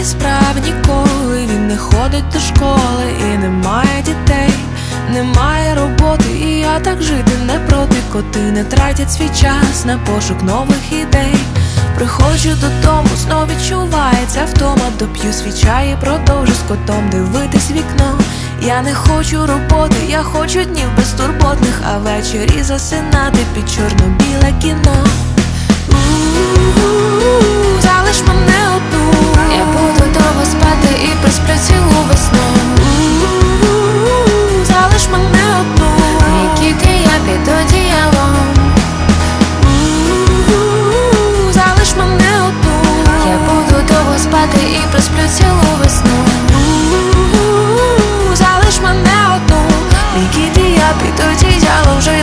немає справ ніколи. Він не ходить до школи і немає дітей, немає роботи, і я так жити не проти. Коти не тратять свій час на пошук нових ідей. Приходжу додому, знов відчувається втома Доп'ю свій чай і продовжу з котом дивитись вікно. Я не хочу роботи, я хочу днів безтурботних, а ввечері засинати під чорно-біле кіно. спати і присплю цілу весну. Залиш мене одну, нікіді я піду діяло вже